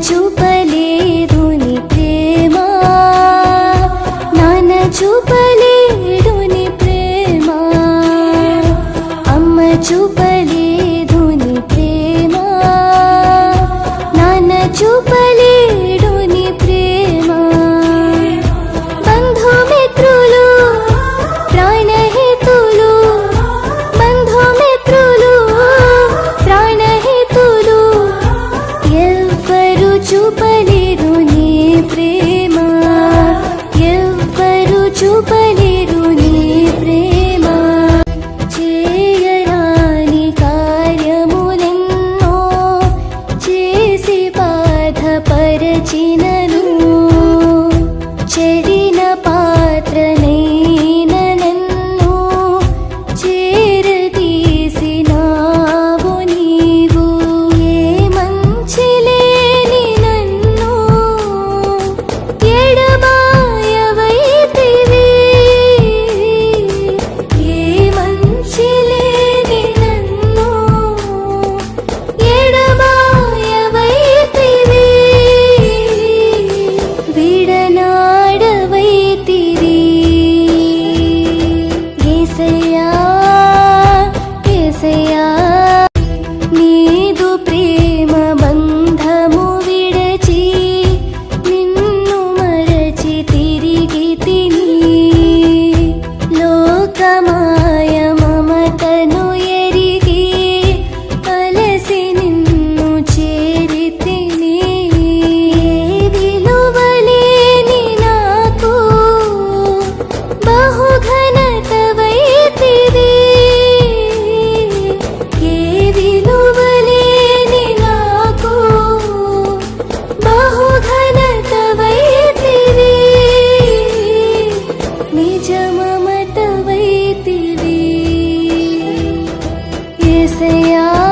就被 చూపలేరు నీ ప్రేమ. ఎవ్వరు చూపలేరు నీ ప్రేమ. చేయరాని కార్యములెన్నో చేసి బాధపరచినను. से यार